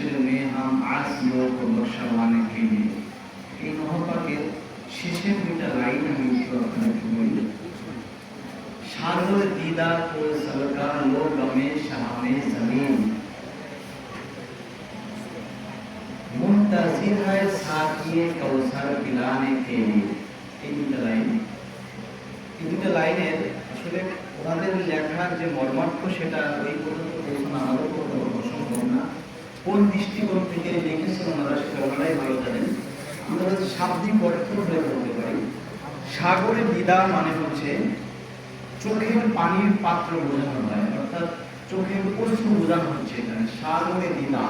हश्र में हम आसियों को बख्शवाने के लिए এই মহাপাকের শেষের দুইটা লাইন আমি একটু আপনাকে বলি সাগর দিদা को सबका लो गमे शामे जमीन मुंतजिर है साकिए कौसर पिलाने के लिए এই দুইটা লাইন এই দুইটা লাইনের আসলে ওনাদের লেখার যে মর্মার্থ সেটা ওই পর্যন্ত পৌঁছানো আমাদের পক্ষে অসম্ভব না কোন দৃষ্টিকোণ থেকে লিখেছেন ওনারা সেটা ওনারাই ভালো জানেন। আমরা হচ্ছে শাব্দিক অর্থ বলতে পারি। সাগরে দিদা মানে হচ্ছে চোখের পানির পাত্র বোঝানো হয়, অর্থাৎ চোখের অশ্রু বোঝানো হচ্ছে এখানে, সাগরে দিদা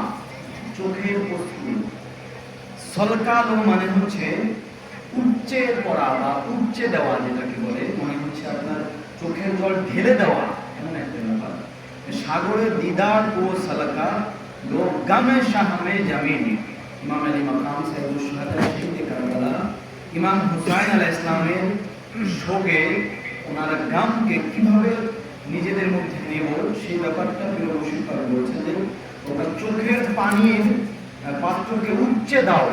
চোখের অশ্রু সলকালো মানে হচ্ছে উচ্চে পড়া বা উচ্চে দেওয়া যেটাকে বলে মানে হচ্ছে আপনার চোখের জল ঢেলে দেওয়া, এমন একটা ব্যাপার। সাগরে দিদার ও সালাকা কীভাবে নিজেদের মধ্যে নেব সেই ব্যাপারটা প্রিয় মুশিফার বলছেন যে ওটা চোখের পানির পাত্রকে উচ্চে দাও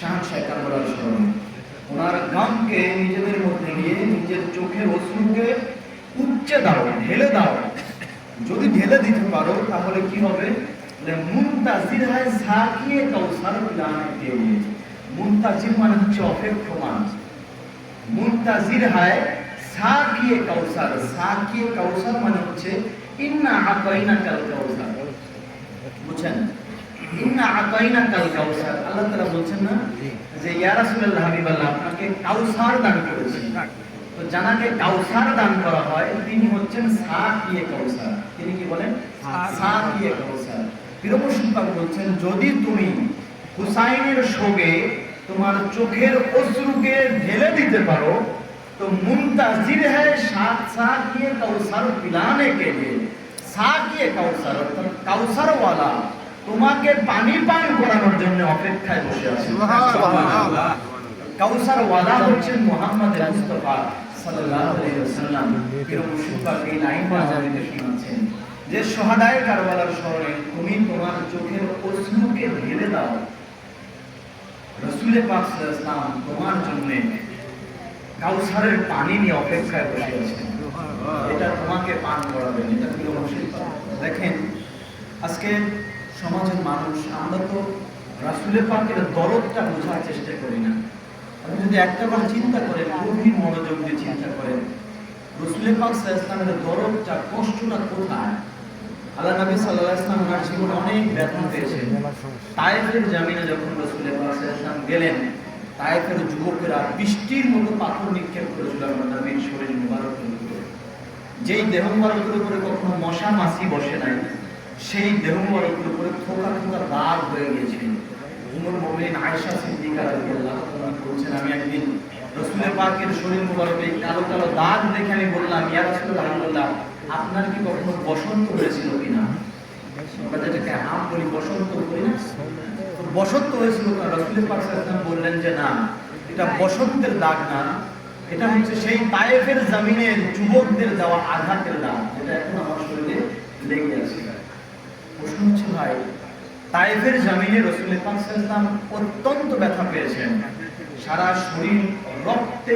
শাহান ওনার গামকে নিজেদের মধ্যে নিয়ে নিজের চোখের অশ্রুকে উচ্চে দাও, ঢেলে দাও। যদি ঢেলে দিতে পারো, তাহলে কি হবে? মুনতাজির হয় সাকিয়ে কাউসার মুনতাজির মানে হচ্ছে অপেক্ষমান। মুনতাজির হয় সাকিয়ে কাউসার। সাকিয়ে কাউসার মানে হচ্ছে ইন্না আকাইনা কাল কাউসার। বুঝছেন? ইন্না আকাইনা কাল কাউসার। আল্লাহ তাআলা বলছেন না যে ইয়া রাসূলুল্লাহ হাবিবাল্লাহ আপনাকে কাউসার দান করেছি। তো জানাকে কাউসার দান করা হয় তিনি হচ্ছেন সাকিয়ে কাউসার। তিনি কি বলেন? সাকিয়ে কাউসার। বীরপ্রসন্ন বলছেন যদি তুমি হুসাইনের শোকে তোমার চোখের অশ্রুকে ঢেলে দিতে পারো তো মুনতাজির হ্যায় সাত সাকিয়ে কাউসার পিলানে কে লিয়ে সাকিয়ে কাউসার অর্থাৎ কাউসার ওয়ালা তোমাকে পানি পান করানোর জন্য অপেক্ষায় বসে আছে। কাউসার ওয়ালা হচ্ছেন মোহাম্মদ মুস্তাফা সাল্লাল্লাহু আলাইহি ওয়াসাল্লাম। প্রিয় মুশফাক এই আমাদেরকে শোনাচ্ছেন যে শহাদায়ে কারবালার স্মরণে তুমি তোমার চোখের অশ্রুকে ঢেলে দাও। রাসূলে পাক সাল্লাল্লাহু তোমার জন্য কাউসারের পানি নিয়ে অপেক্ষায় বসে আছেন। এটা তোমাকে পান করাবেন, এটা প্রিয় মুশফাক দেখেন, আজকে সমাজের মানুষ, আমরা তো রাসূলের পাকের দরদটা বোঝার চেষ্টা করি না। আপনি যদি একটা বার চিন্তা করেন, গভীর মনোযোগ দিয়ে চিন্তা করেন, রসুলের পাক সাল্লামের দরদটা, কষ্টটা কোথায়? আল্লাহ নবী সাল্লাল্লাহু আলাইহি ওয়াসাল্লাম ওনার জীবনে অনেক ব্যথা পেয়েছেন। তায়েফের জামিনে যখন রসুলের সাল্লাল্লাহু গেলেন, তায়েফের যুবকেরা বৃষ্টির মতো পাথর নিক্ষেপ করেছিল আমার নবীর শরীর মুবারকের উপরে যেই দেহ মুবারকের উপরে কখনো মশা মাছি বসে নাই, সেই দেহ মুবারকের উপরে থোকা থোকা দাগ হয়ে গিয়েছিল। উমর মুমিন আয়েশা সিদ্দিকা রাদিয়াল্লাহু তাআলা বলছেন, আমি একদিন রাসূলের পাকের শরীর মুবারকে কালো কালো দাগ দেখে আমি বললাম, ইয়া রাসূলুল্লাহ আপনার কি কখনো বসন্ত হয়েছিল কিনা? আমরা যেটাকে হাম বলি, বসন্ত বলি না? বসন্ত হয়েছিল রাসূলের বললেন যে, না, এটা বসন্তের দাগ না। এটা হচ্ছে সেই তায়েফের জমিনের যুবকদের দেওয়া আঘাতের দাগ, যেটা এখন আমার শরীরে লেগে আছে। প্রশ্ন হচ্ছে, ভাই তাইফের জমিনে রসুল পাকসাল্লাম অত্যন্ত ব্যথা পেয়েছেন। সারা শরীর রক্তে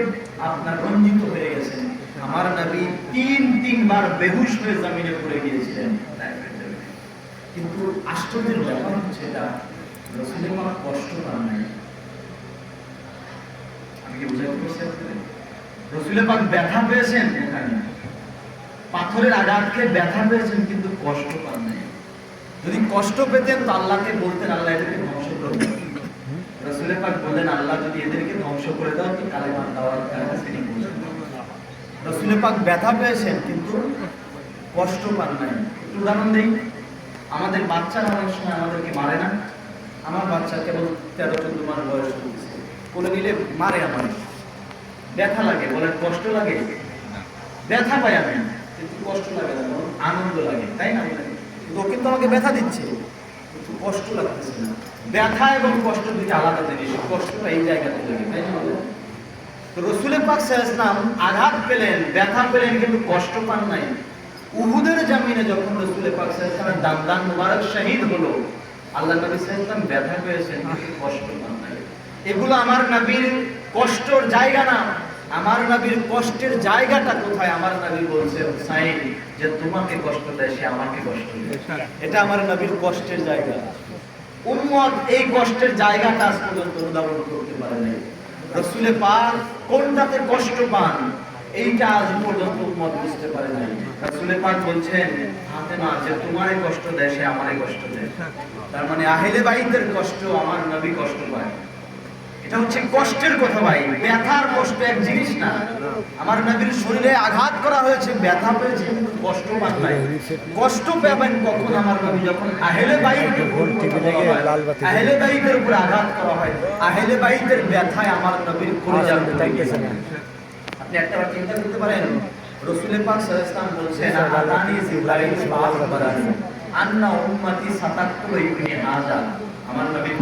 আপনার রঞ্জিত হয়ে গেছেন আমার নবী তিন, তিনবার বেহুশ হয়ে জমিনে পড়ে গিয়েছিলেন। কিন্তু আশ্চর্যের ব্যাপার হচ্ছে এটা রসুল পাক কষ্ট নাই। আমি কি বুঝাতে পারছি আপনাদের? রসুল পাক ব্যথা পেয়েছেন? এখানে পাথরের আঘাত খেয়ে ব্যথা পেয়েছেন, কিন্তু কষ্ট পান নাই। যদি কষ্ট পেতেন তো আল্লাহকে বলতেন, আল্লাহ এদেরকে ধ্বংস করবেন রসুলের পাক বললেন, আল্লাহ যদি এদেরকে ধ্বংস করে দাও তো কালেমার দাওয়ার রসুলের পাক ব্যথা পেয়েছেন, কিন্তু কষ্ট পান নাই। একটু উদাহরণ দেই। আমাদের বাচ্চারা অনেক সময় আমাদেরকে মারে না। আমার বাচ্চা কেবল তেরো, চোদ্দ মাস বয়স কোলে নিলে মারে আমার। ব্যথা লাগে বলে কষ্ট লাগে। ব্যথা পাই আমি, কিন্তু কষ্ট লাগে না আনন্দ লাগে, তাই না? ও কিন্তু আমাকে ব্যথা দিচ্ছে। কিন্তু কষ্ট লাগতেছে না। ব্যথা এবং কষ্ট দুইটা আলাদা জিনিস। কষ্টটা এই জায়গাতে লাগে, তাই না? পাক ইসলাম আঘাত পেলেন, ব্যথা পেলেন, কিন্তু কষ্ট পান নাই। উহুদের জামিনে যখন পাক ইসলামের দান দান মুবারক শহীদ হলো, আল্লাহ নবী সাল্লাম ব্যথা পেয়েছেন কষ্ট পান নাই। এগুলো আমার নবীর কষ্টর জায়গা না। আমার কষ্টের জায়গাটা কোথায়? আমার নবী বলছে, হুসাইন, যে তোমাকে কষ্ট দেয়, সে আমাকে কষ্ট দেয়। এটা আমার নবীর কষ্টের জায়গা। উম্মত এই কষ্টের জায়গাটা আজ পর্যন্ত উদাহরণ করতে পারে নাই। রসুলে পাক কোনটাতে কষ্ট পান, এইটা আজ পর্যন্ত উম্মত বুঝতে পারে নাই। রসুলে পাক বলছেন, ফাতেমা, যে তোমারই কষ্ট দেয়, সে আমারই কষ্ট দেয়। তার মানে আহলে বাইতের কষ্ট, আমার নবী কষ্ট পায়। এটা হচ্ছে কষ্টের কথা ভাই, ব্যথার কষ্ট এক জিনিস না। আমার নবীর শরীরে আঘাত করা হয়েছে, ব্যথা পেয়েছে, কষ্ট পান কষ্ট পাবেন কখন আমার নবী, যখন আহেলে বাইতের আহেলে বাইতের উপর আঘাত করা হয়। আহেলে বাইতের ব্যথায় আমার নবীর ফেটে গেছে আপনি একটা চিন্তা করতে পারেন, রসুলের পাক আলাইহি বলছেন আদানি জিবরাইল বাস বারানি আন্না উম্মতি সাতাক্কুল ইবনে হাজা। আমার নবী